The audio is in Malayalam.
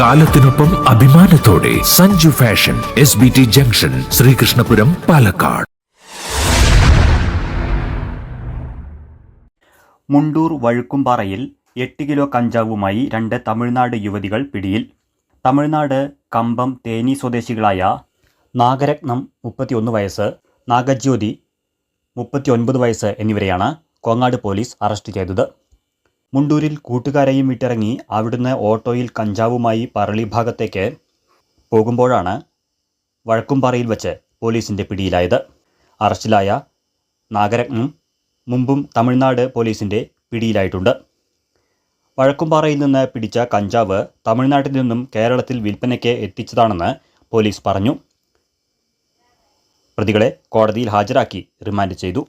കാലത്തിനൊപ്പം അഭിമാനത്തോടെ Sanju fashion S B T junction Sreekrishnapuram Palakkad. Mundur വഴുക്കുംപാറയിൽ എട്ട് കിലോ കഞ്ചാവുമായി രണ്ട് തമിഴ്നാട് യുവതികൾ പിടിയിൽ. തമിഴ്നാട് കമ്പം തേനി സ്വദേശികളായ നാഗരത്നം മുപ്പത്തിയൊന്ന് വയസ്സ് നാഗജ്യോതി മുപ്പത്തിയൊൻപത് വയസ്സ് എന്നിവരെയാണ് കോങ്ങാട് പോലീസ് അറസ്റ്റ് ചെയ്തത്. മുണ്ടൂരിൽ കൂട്ടുകാരെയും വിട്ടിറങ്ങി അവിടുന്ന് ഓട്ടോയിൽ കഞ്ചാവുമായി പറളി ഭാഗത്തേക്ക് പോകുമ്പോഴാണ് വഴക്കുംപാറയിൽ വച്ച് പോലീസിന്റെ പിടിയിലായത്. അറസ്റ്റിലായ നാഗരത്നം മുമ്പും തമിഴ്നാട് പോലീസിന്റെ പിടിയിലായിട്ടുണ്ട്. വഴക്കുംപാറയിൽ നിന്ന് പിടിച്ച കഞ്ചാവ് തമിഴ്നാട്ടിൽ നിന്നും കേരളത്തിൽ വിൽപ്പനയ്ക്ക് എത്തിച്ചതാണെന്ന് പോലീസ് പറഞ്ഞു. പ്രതികളെ കോടതിയിൽ ഹാജരാക്കി റിമാൻഡ് ചെയ്തു.